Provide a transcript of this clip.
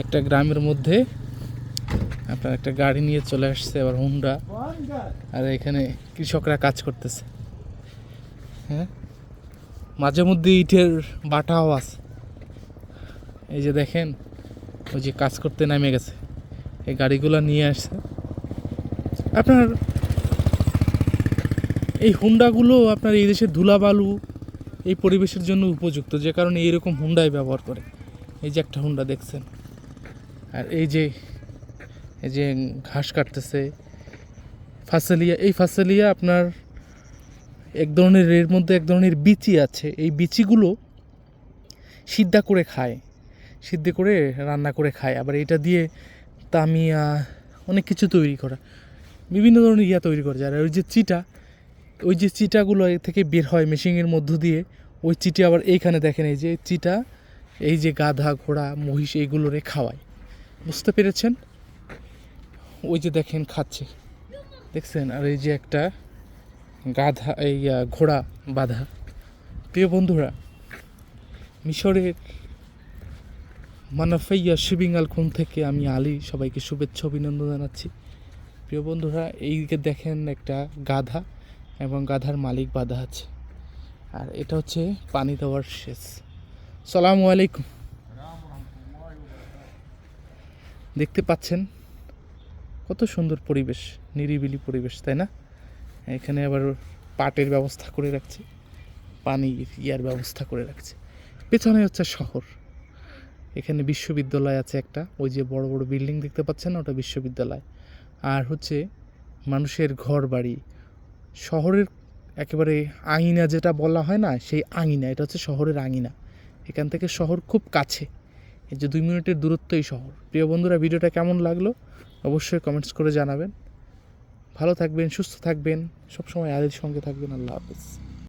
একটা গ্রামের মধ্যে আপনার একটা গাড়ি নিয়ে চলে আসছে, আবার হুন্ডা আর এখানে কৃষকরা কাজ করতেছে। হ্যাঁ? মাঝে মধ্যে ইটের বাটাও আছে। এই যে দেখেন, ওই যে কাজ করতে নেমে গেছে। এই গাড়িগুলো নিয়ে আসছে। আপনার এই হুন্ডাগুলো আপনার এই দেশের ধুলাবালু এই পরিবেশের জন্য উপযুক্ত। যে কারণে এইরকম হুন্ডাই ব্যবহার করে। এই যে একটা হুন্ডা দেখছেন। আর এই যে এই যে ঘাস কাটতেছে। ফাসেলিয়া, এই ফাসেলিয়া আপনার এক ধরনের এর মধ্যে এক ধরনের বিচি আছে। এই বিচিগুলো সিদ্ধা করে খায়, সিদ্ধ করে রান্না করে খায়। আবার এটা দিয়ে তামিয়া, অনেক কিছু তৈরি করা। বিভিন্ন ধরনের ইয়া তৈরি করা। যায় আর ওই যে চিটা, ওই যে চিটাগুলো থেকে বের হয় মেশিনের মধ্য দিয়ে, ওই চিটি আবার এইখানে দেখেন এই যে চিটা, এই যে গাধা, ঘোড়া, মহিষ এইগুলোরে খাওয়ায়। বুঝতে পেরেছেন? ওই যে দেখেন খাচ্ছে। দেখছেন? আর এই যে একটা গাধা, এই ঘোড়া বাধা। প্রিয় বন্ধুরা, মিশরের মানাফাইয়া শিবিং খুন থেকে আমি আলী সবাইকে শুভেচ্ছা, অভিনন্দন জানাচ্ছি। প্রিয় বন্ধুরা, এইদিকে দেখেন একটা গাধা এবং গাধার মালিক বাধা আছে। আর এটা হচ্ছে পানি দেওয়ার শেষ। সালামু আলাইকুম। দেখতে পাচ্ছেন কত সুন্দর পরিবেশ, নিরিবিলি পরিবেশ, তাই না? এখানে আবার পাটের ব্যবস্থা করে রাখছে পানি ইয়ার ব্যবস্থা করে রাখছে। পেছনে হচ্ছে শহর। এখানে বিশ্ববিদ্যালয় আছে একটা, ওই যে বড় বড় বিল্ডিং দেখতে পাচ্ছেন, ওটা বিশ্ববিদ্যালয়। আর হচ্ছে মানুষের ঘর বাড়ি শহরের একেবারে আঙিনা যেটা বলা হয় না, সেই আঙিনা, এটা হচ্ছে শহরের আঙিনা। এখান থেকে শহর খুব কাছে। এই যে দুই মিনিটের দূরত্বই শহর। প্রিয় বন্ধুরা, ভিডিওটা কেমন লাগল? অবশ্যই কমেন্টস করে জানাবেন। ভালো থাকবেন, সুস্থ থাকবেন। সবসময় আদের সঙ্গে থাকবেন। আল্লাহ হাফেজ।